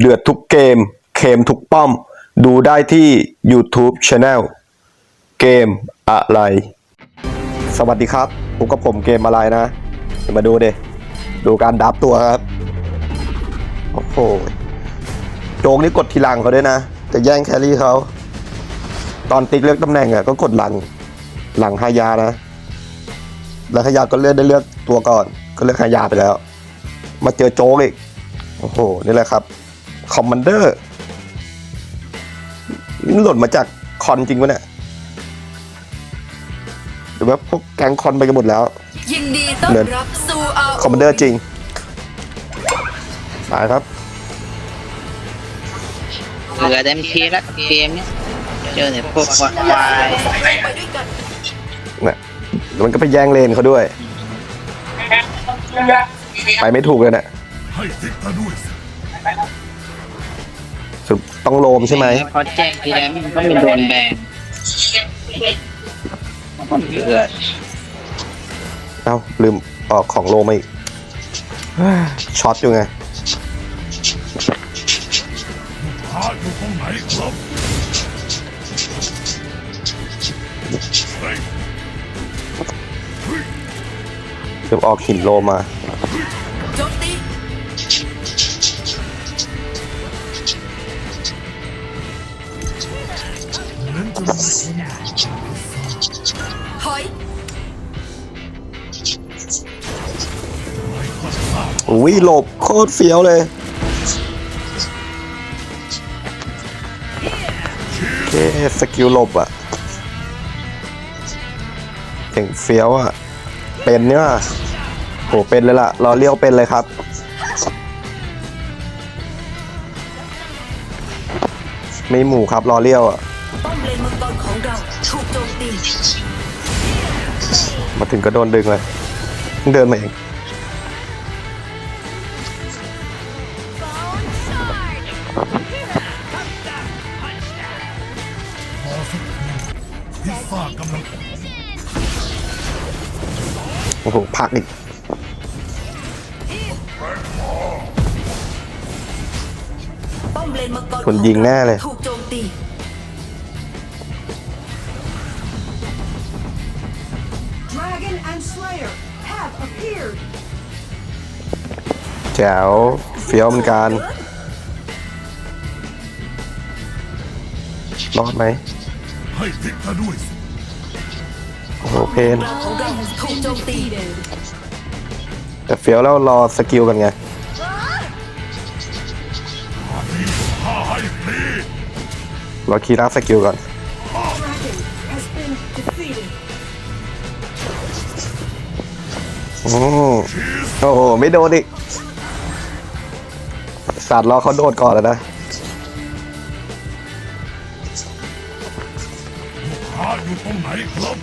เดือดทุกเกมเคมทุกป้อม ดูได้ที่ YouTube Channel เกมอะไร สวัสดีครับพบกับผมเกมอะไรนะเดี๋ยวมาดูเดดูการดับตัวครับ โอ้โห โจงนี่กดทีหลังเขาด้วยนะ จะแย่งแครี่เขา ตอนติ๊กเลือกตำแหน่งอะก็กดหลัง หลังฮายานะ แล้วฮายาก็เลือกได้เลือกตัวก่อน ก็เลือกฮายาไปแล้ว มาเจอโจ๊กอีก โอ้โห นี่แหละครับ คอมมานเดอร์นี่หล่นมาจากคอนจริงวะเนี่ยหรือว่าพวกแก๊งคอนไปกันหมดแล้วยินดีต้อนเดินรับสู่อาคอมมานเดอร์จริงไปครับเหลือเต็มทีแล้วเกมเนี้ยเจอแต่พวกควายไปด้วยกันเนี่ยแล้วมันก็ไปแย่งเลนเขาด้วย ไปไม่ถูกเลยเนะี่ย ให้ติ๊กตาด้วยสิสรุปต้องโลมใช่ไหมพอแจ้งทีแล้วมันก็ไม่โดนแบนเลือดเอ้าลืมออกของโลมาอีกช็อตอยู่ไงหาอยู่ตรงไหนครับเฮ้ยลืมออกหินโลมาโจมตี ถอยอุ้ยหลบโคตรเฟี้ยวเลยโอเคสกิลหลบอะเก่งเฟี้ยวอะเป็นเนี่ยโหเป็นเลยล่ะรอเลี้ยวเป็นเลยครับไม่หมู่ครับรอเลี้ยวอะ ป้อมเลนมังกรของเราถูกโจมตีมาถึงก็โดนดึงเลยเพิ่งเดินมาเองพอสักทีพิซซ่ากำลังโอ้โหพักอีกป้อมเลนมังกรคนยิงแน่เลย ถูกโจมตี แจ๋วเฟี้ยวเหมือนกันรอดไหมให้ติ๊กตาด้วยสิโอ้โหเพนเราของเราถูกโจมตีแต่เฟี้ยวแล้วรอสกิลกันไงข้าให้ฟรีรอคีย์รับสกิลก่อน โอ้โห ไม่โดนอีกสัตว์รอเขาโดดก่อนแล้วนะหาอยู่ตรงไหนครับ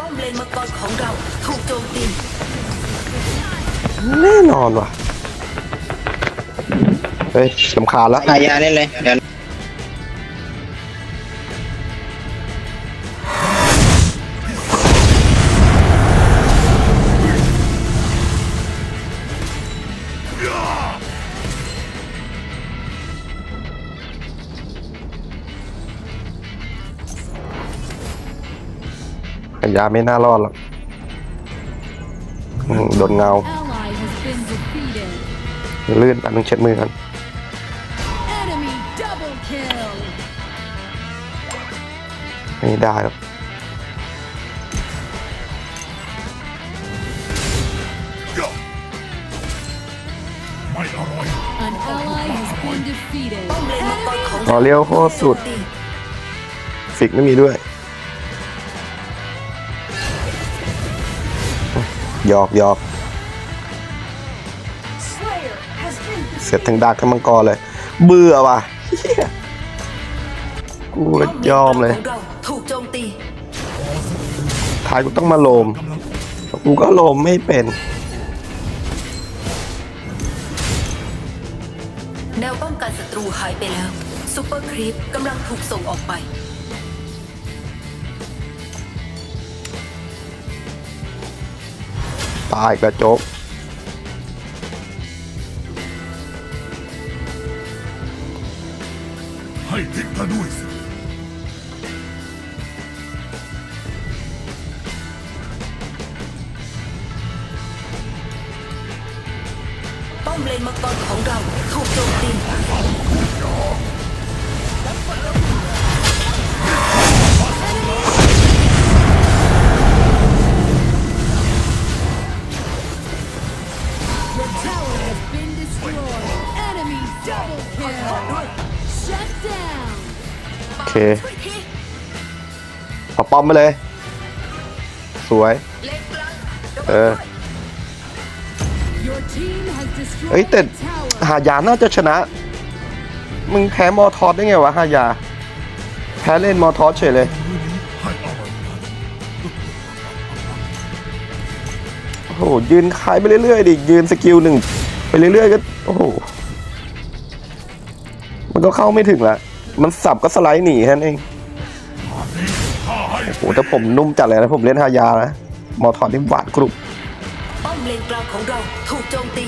ป้อมเลนมังกรของเราถูกโจมตีแน่นอนว่ะ เฮ้ยลำคาญแล้ว หายาได้เลย เดี๋ยว ยาไม่น่ารอดหรอกอืมโดนเงา ally has been defeated. ลื่นอันนึงเช็ดมือกัน Enemy double kill. ไม่ได้หรอกไม่อร่อย An ally has been defeated. ป้อมเลนมังกรของรอเลี้ยวโคตรสุด ฟิกไม่มีด้วย หยอกหยอก Slayer has been เสร็จทั้งดักทั้งมังกรเลย เบื่อว่ะเหี้ยกูเลยยอมเลยของเราถูกโจมตีท้ายกูต้องมาโลม กูก็โลมไม่เป็นแนวป้องกันศัตรูหายไปแล้วซูเปอร์ครีปกำลังถูกส่งออกไป ตายก็จบให้ทิศทะด้วยสิป้องเล่นมังกร โอเคเอาป้อมไปเลย สวย เออเฮ้ยแต่หายาน่าจะชนะ มึงแพ้มอทอสได้ไงวะหายา แพ้เล่นมอทอสเฉยเลย โอ้โหยืนคายไปเรื่อยๆดิยืนสกิลหนึ่งไปเรื่อยๆก็ โอ้โห มันก็เข้าไม่ถึงละ มันสับก็สไลด์หนีแค่นั้นเอง โอ้โหแต่ผมนุ่มจัดเลยนะผมเล่นฮายานะ มอทอนนี่หวาดกรุบป้อมเลนกลางของเราถูกโจมตี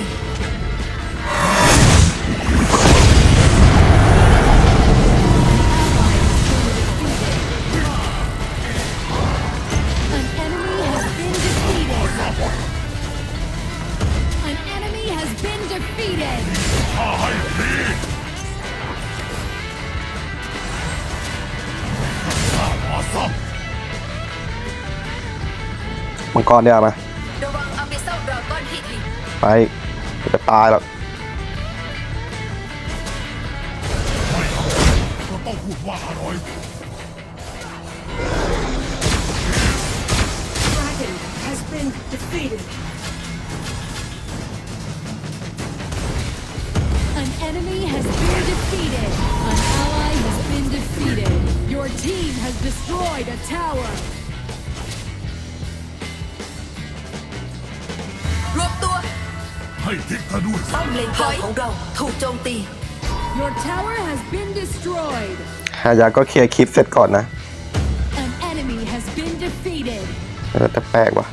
มังกรเดียวมาระวังอเมซอนดราก้อนฮิตลีไปจะตายหรอกก็ต้องพูดว่าอร่อย ให้ทิพย์เธอด้วยสิป้อมเลนกลางของเราถูกโจมตี Your tower has been destroyed. ฮายาก็เคลียร์คลิปเสร็จก่อนนะ An enemy has been defeated. เออแต่แปลกว่ะ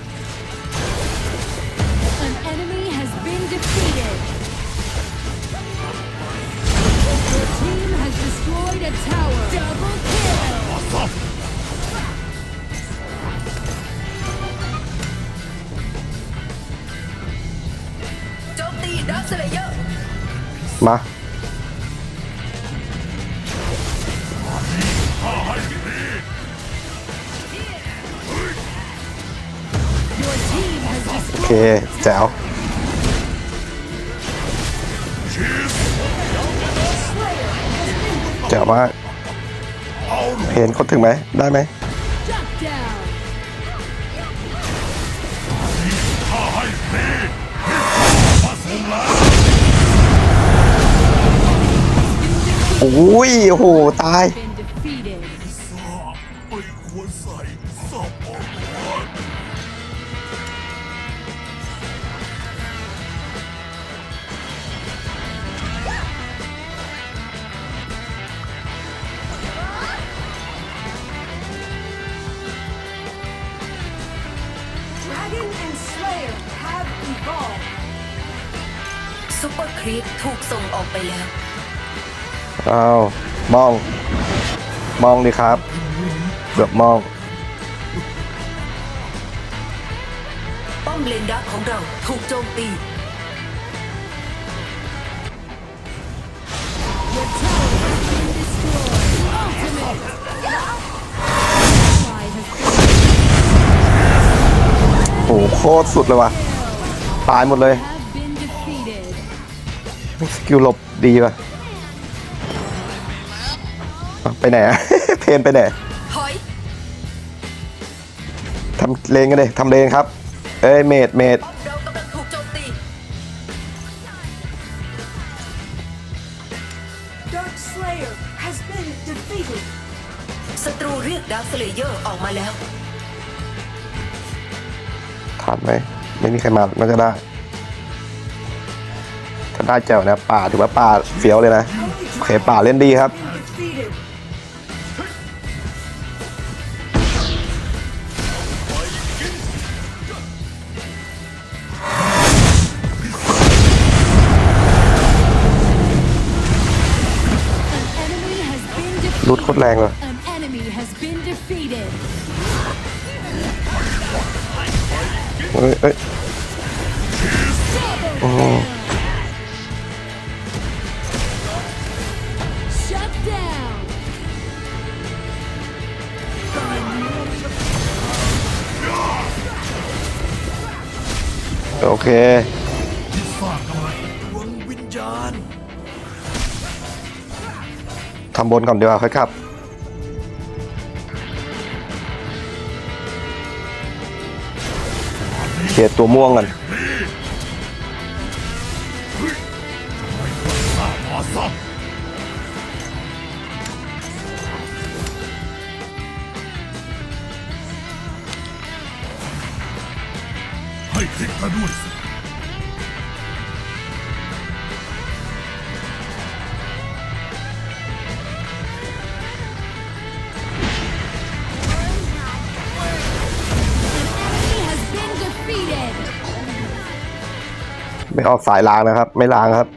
สเลเยอร์มาโอเคแจ๋วแจ๋วมากเอาหนูเพนเขาถึงไหมได้ไหม โอ้ยโอ้โห ตาย ปอร์ครีปถูกส่งออกไปแล้ว อ้าวมอง มองดิครับเกือบมองป้อมเลนดักของเราถูกโจมตี Your tower has been destroyed. Ultimate. Ally has been โอ้โหโคตรสุดเลยว่ะ ตายหมดเลย have been defeated. สกิลหลบดีป่ะอะไปไหนอะ เพนไปไหนถอยทำเลนกันเลยทำเลนครับ เอ้ยเมดเมดป้อมเรากำลังถูกโจมตี Dark Slayer has been defeated. ศัตรูเรียกดักสเลเยอร์ออกมาแล้วทันไหม ไม่มีใครมาน่าจะได้ถ้า ได้แจวนะป่าถือว่าป่าเฟี้ยวเลยนะโอเคป่าเล่นดีครับรุดโคตรแรงเลย An enemy has been defeated. เอ้ยเอ้ โอเคทำบนก่อนดีกว่าค่อยกลับ เขียตัวม่วงกัน ให้คลิกมาด้วยสิ Enemy has been defeated. ไม่ออกสายล้างนะครับ ไม่ล้างครับ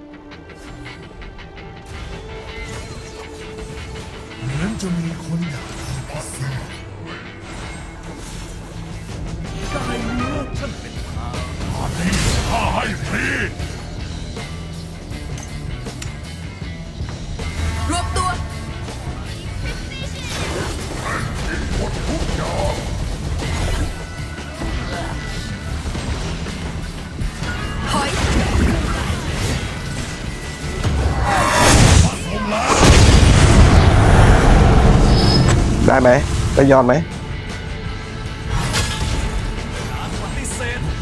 ได้ยอดไหม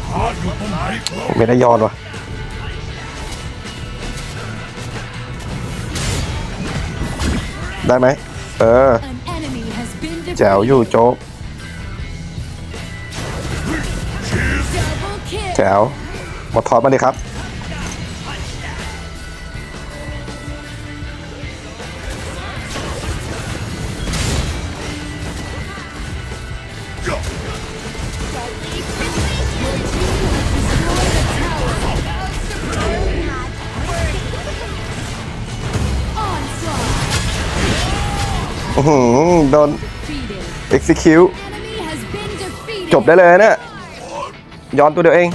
ข้อยู่ตรงไหนครับไม่ได้ยอดวะได้ไหมเออแจ๋วอยู่โจ๊กแจ๋วมาถอดมาดิครับ อื้อหือโดน Defeated. execute Enemy has been defeated. จบได้เลยนะเนี่ยย้อนตัวเดียวเอง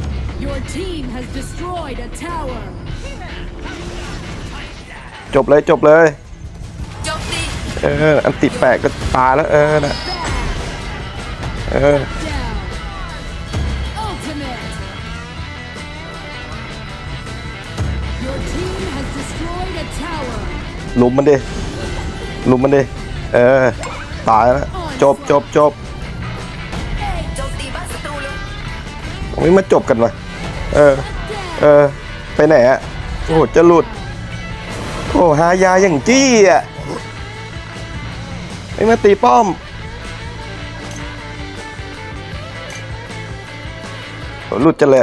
Your team has destroyed a tower. จบเลยจบเลย โจมตีเออ อันติดแปลกก็ตายแล้วเออนะ Back เออ down. Ultimate. Your team has destroyed a tower. ลุมมันดิลุมมันดิ เออ ตายแล้ว จบจบจบโจมตีบ้ยไม่มาจบกันวะเออ เออ ไปไหนอะโอ้โหจะหลุด โอ้หายาอย่างจี้อะไม่มาตีป้อมหหลุดจะเลย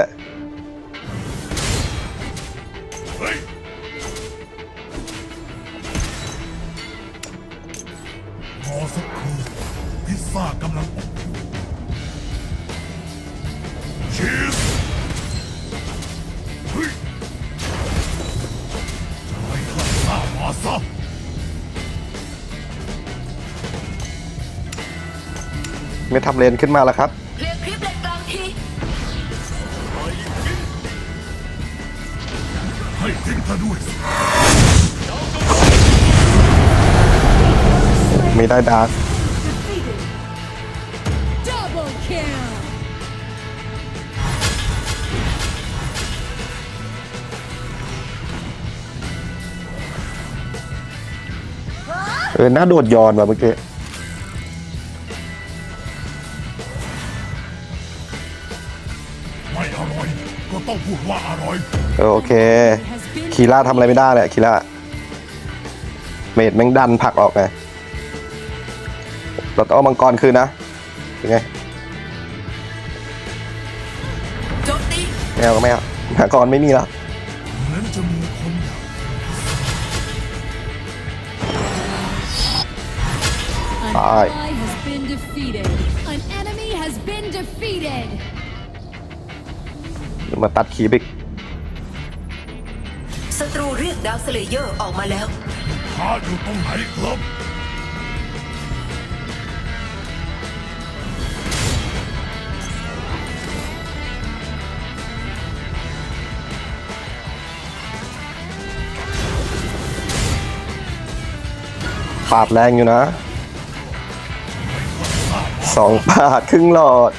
เลนขึ้นมาแล้วครับ เคลียร์คลิปเลนกลางที ให้ทิ้งเธอด้วยสิไม่ได้ดาร์ก Defeated. Double kill. เออน่าโดดยอนว่ะเมื่อกี้ ดว่าอร่อยเออโอเค Has been คีร่าทำอะไรไม่ได้เลยคีร่าเมดแม่งดันผลักออกไงเราต้องเอามังกรคืนนะยังไงโจมตีไม่เอาก็ไม่เอามังกรไม่มีแล้วเหมือนจะมีคนอยากกินพิซซ่า An มาตัดคีบิกศัตรูเรียกดาวสเลเยอร์ออกมาแล้ว ข้าอยู่ตรงไหนครับ ปาดแรงอยู่นะ สองปาดครึ่งหลอด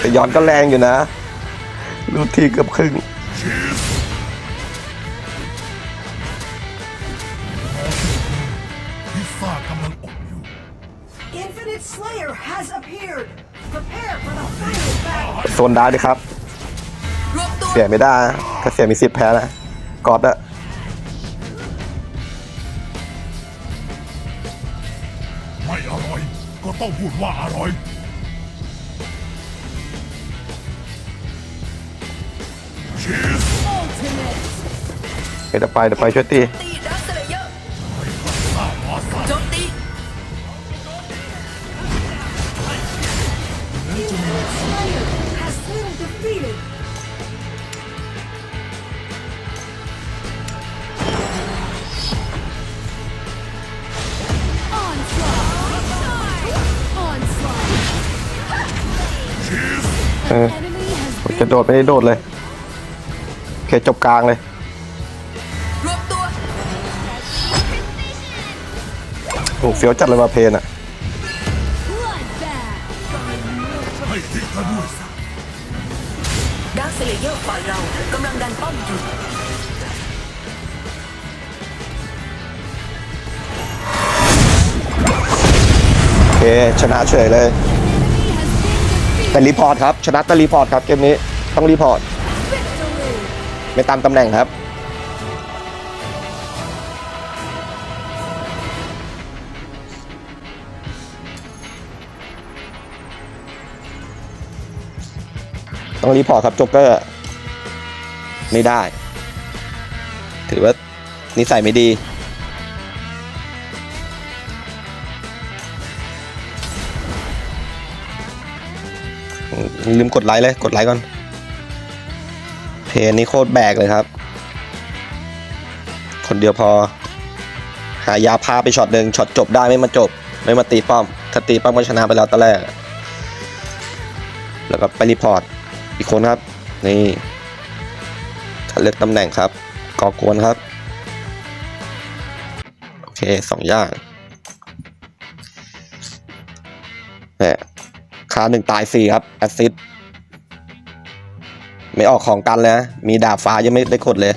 แต่ย้อนก็แรงอยู่นะรูทีเกือบครึ่งพิซซ่ากำลังอบอยู่ Infinite Slayer has appeared. Prepare for the final battle. โซนได้เลยครับรวมตัวเสียไม่ได้นะถ้าเสียมีสิทธิ์แพ้นะกอดอะไม่อร่อย ก็ต้องพูดว่าอร่อย เดี๋ยวไปเดี๋ยวไปช่วยตีตีดักสเลเยอร์โจมตี Infinite Slayer has been defeated. อเออจะโดดไม่ได้โดดเลย คจบกลางเลยรวมตัวโอ้เฟี้ยวจัดเลยมาเพนอะ bloodbath. ให้ทิ้งกันด้วยสิดักสเลเยอร์ฝ่ายเรากำลังดันป้อมอยู่โอเค ชนะเฉยเลย Enemy has been แต่ defeated. รีพอร์ตครับ ชนะแต่รีพอร์ตครับ เกมนี้ ต้องรีพอร์ต Victory. ไม่ตามตำแหน่งครับ ต้องรีพอร์ตครับจ๊กเกอร์ ไม่ได้ ถือว่านิสัยไม่ดีลืมกดไลค์เลย กดไลค์ก่อน เพลงนี้โคตรแบกเลยครับ คนเดียวพอ หายาพาไปช็อตหนึ่งช็อตจบได้ไม่มาจบ ไม่มาตีป้อม ถ้าตีป้อมก็ชนะไปแล้วตอนแรก แล้วก็ไปรีพอร์ต อีกคนครับ นี่คัดเลือกตำแหน่งครับก่อกวนครับ โอเคสองอย่างแหมคาหนึ่งตายสี่ครับแอสซิด ไม่ออกของกันเลยนะมีดาบฟ้ายังไม่ได้กดเลย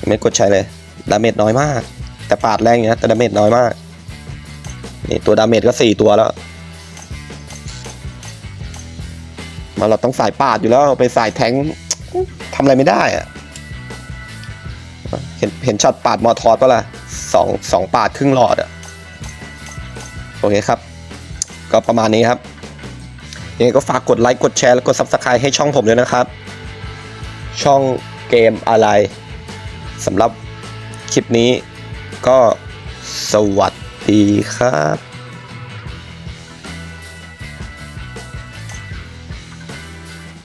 ยังไม่กดใช้เลย ดาเมจน้อยมาก แต่ปาดแรงอยู่นะแต่ดาเมจน้อยมาก นี่ตัวดาเมจก็สี่ตัวแล้ว มาเราต้องสายปาดอยู่แล้วไปสายแทงทำอะไรไม่ได้อะเห็นเห็นช็อตปาดมอทอสปะล่ะสองสองปาดครึ่งหลอดอะโอเคครับ ก็ประมาณนี้ครับยังไงก็ฝากกดไลค์กดแชร์และกด Subscribe ให้ช่องผมด้วยนะครับ ช่องเกมอะไรสำหรับคลิปนี้ก็สวัสดีครับ